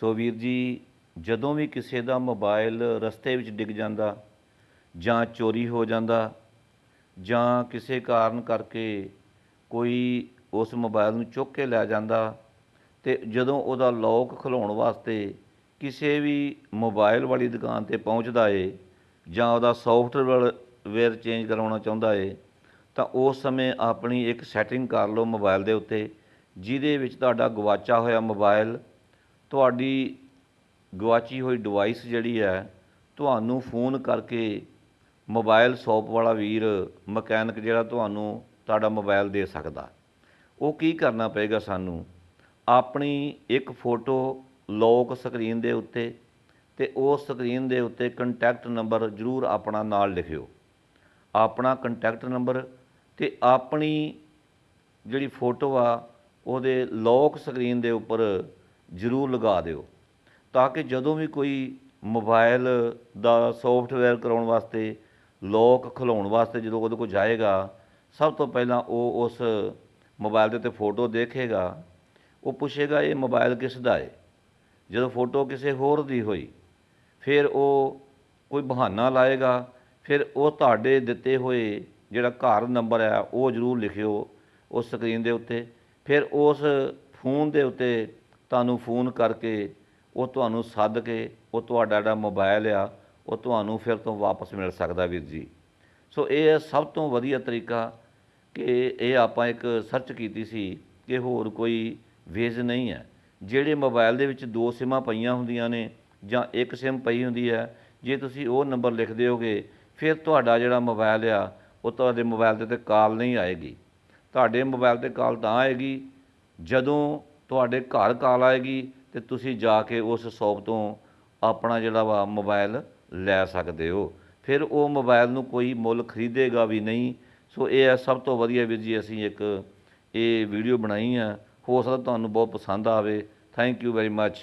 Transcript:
ਸੋ ਵੀਰ ਜੀ, ਜਦੋਂ ਵੀ ਕਿਸੇ ਦਾ ਮੋਬਾਈਲ ਰਸਤੇ ਵਿੱਚ ਡਿੱਗ ਜਾਂਦਾ, ਜਾਂ ਚੋਰੀ ਹੋ ਜਾਂਦਾ, ਜਾਂ ਕਿਸੇ ਕਾਰਨ ਕਰਕੇ ਕੋਈ ਉਸ ਮੋਬਾਈਲ ਨੂੰ ਚੁੱਕ ਕੇ ਲੈ ਜਾਂਦਾ ਤੇ ਜਦੋਂ ਉਹਦਾ ਲੋਕ ਖੁਲਾਉਣ ਵਾਸਤੇ ਕਿਸੇ ਵੀ ਮੋਬਾਈਲ ਵਾਲੀ ਦੁਕਾਨ ਤੇ ਪਹੁੰਚਦਾ ਏ, ਜਾਂ ਉਹਦਾ ਸੌਫਟਵੇਅਰ ਚੇਂਜ ਕਰਵਾਉਣਾ ਚਾਹੁੰਦਾ ਏ, ਤਾਂ ਉਸ ਸਮੇਂ ਆਪਣੀ ਇੱਕ ਸੈਟਿੰਗ ਕਰ ਲਓ ਮੋਬਾਈਲ ਦੇ ਉੱਤੇ, ਜਿਹਦੇ ਵਿੱਚ ਤੁਹਾਡਾ ਗਵਾਚਾ ਹੋਇਆ ਮੋਬਾਈਲ ਤੁਹਾਡੀ ਗਵਾਚੀ ਹੋਈ ਡਿਵਾਈਸ ਜਿਹੜੀ ਹੈ, ਤੁਹਾਨੂੰ ਫੋਨ ਕਰਕੇ ਮੋਬਾਈਲ ਸ਼ੋਪ ਵਾਲਾ ਵੀਰ, ਮਕੈਨਿਕ ਜਿਹੜਾ ਤੁਹਾਨੂੰ ਤੁਹਾਡਾ ਮੋਬਾਈਲ ਦੇ ਸਕਦਾ। ਉਹ ਕੀ ਕਰਨਾ ਪਏਗਾ ਸਾਨੂੰ? ਆਪਣੀ ਇੱਕ ਫੋਟੋ ਲੋਕ ਸਕਰੀਨ ਦੇ ਉੱਤੇ ਤੇ ਉਸ ਸਕਰੀਨ ਦੇ ਉੱਤੇ ਕੰਟੈਕਟ ਨੰਬਰ ਜ਼ਰੂਰ ਆਪਣਾ ਨਾਲ ਲਿਖਿਓ। ਆਪਣਾ ਕੰਟੈਕਟ ਨੰਬਰ ਤੇ ਆਪਣੀ ਜਿਹੜੀ ਫੋਟੋ ਆ, ਉਹਦੇ ਲੋਕ ਸਕਰੀਨ ਦੇ ਉੱਪਰ ਜ਼ਰੂਰ ਲਗਾ ਦਿਓ, ਤਾਂ ਕਿ ਜਦੋਂ ਵੀ ਕੋਈ ਮੋਬਾਈਲ ਦਾ ਸੌਫਟਵੇਅਰ ਕਰਾਉਣ ਵਾਸਤੇ ਲੋਕ ਖੁਲਾਉਣ ਵਾਸਤੇ ਜਦੋਂ ਉਹਦੇ ਕੋਲ ਜਾਏਗਾ, ਸਭ ਤੋਂ ਪਹਿਲਾਂ ਉਹ ਉਸ ਮੋਬਾਈਲ ਦੇ ਉੱਤੇ ਫੋਟੋ ਦੇਖੇਗਾ, ਉਹ ਪੁੱਛੇਗਾ ਇਹ ਮੋਬਾਈਲ ਕਿਸ ਦਾ ਹੈ ਜਦੋਂ ਫੋਟੋ ਕਿਸੇ ਹੋਰ ਦੀ ਹੋਈ, ਫਿਰ ਉਹ ਕੋਈ ਬਹਾਨਾ ਲਾਏਗਾ, ਫਿਰ ਉਹ ਤੁਹਾਡੇ ਦਿੱਤੇ ਹੋਏ ਜਿਹੜਾ ਘਰ ਨੰਬਰ ਹੈ ਉਹ ਜ਼ਰੂਰ ਲਿਖਿਓ ਉਸ ਸਕਰੀਨ ਦੇ ਉੱਤੇ, ਫਿਰ ਉਸ ਫੋਨ ਦੇ ਉੱਤੇ ਤੁਹਾਨੂੰ ਫੋਨ ਕਰਕੇ ਉਹ ਤੁਹਾਨੂੰ ਸੱਦ ਕੇ ਉਹ ਤੁਹਾਡਾ ਜਿਹੜਾ ਮੋਬਾਈਲ ਆ, ਉਹ ਤੁਹਾਨੂੰ ਫਿਰ ਤੋਂ ਵਾਪਸ ਮਿਲ ਸਕਦਾ ਵੀਰ ਜੀ। ਸੋ ਇਹ ਹੈ ਸਭ ਤੋਂ ਵਧੀਆ ਤਰੀਕਾ ਕਿ ਇਹ ਆਪਾਂ ਇੱਕ ਸਰਚ ਕੀਤੀ ਸੀ ਕਿ ਹੋਰ ਕੋਈ ਵੇਜ਼ ਨਹੀਂ ਹੈ। ਜਿਹੜੇ ਮੋਬਾਈਲ ਦੇ ਵਿੱਚ ਦੋ ਸਿਮਾਂ ਪਈਆਂ ਹੁੰਦੀਆਂ ਨੇ ਜਾਂ ਇੱਕ ਸਿਮ ਪਈ ਹੁੰਦੀ ਹੈ, ਜੇ ਤੁਸੀਂ ਉਹ ਨੰਬਰ ਲਿਖ ਦਿਓਗੇ, ਫਿਰ ਤੁਹਾਡਾ ਜਿਹੜਾ ਮੋਬਾਈਲ ਆ, ਉਹ ਤੁਹਾਡੇ ਮੋਬਾਈਲ ਦੇ ਉੱਤੇ ਕਾਲ ਨਹੀਂ ਆਏਗੀ। ਤੁਹਾਡੇ ਮੋਬਾਈਲ ਤੇ ਕਾਲ ਤਾਂ ਆਏਗੀ, ਜਦੋਂ ਤੁਹਾਡੇ ਘਰ ਕਾਲ ਆਏਗੀ ਤੇ ਤੁਸੀਂ ਜਾ ਕੇ ਉਸ ਸ਼ੌਪ ਤੋਂ ਆਪਣਾ ਜਿਹੜਾ ਵਾ ਮੋਬਾਈਲ ਲੈ ਸਕਦੇ ਹੋ। ਫਿਰ ਉਹ ਮੋਬਾਈਲ ਨੂੰ ਕੋਈ ਮੁੱਲ ਖਰੀਦੇਗਾ ਵੀ ਨਹੀਂ। ਸੋ ਇਹ ਹੈ, ਸਭ ਤੋਂ ਵਧੀਆ ਵੀਰ ਜੀ ਅਸੀਂ ਇੱਕ ਇਹ ਵੀਡੀਓ ਬਣਾਈ ਆ। ਹੋ ਸਕਦਾ ਤੁਹਾਨੂੰ ਬਹੁਤ ਪਸੰਦ ਆਵੇ। Thank you very much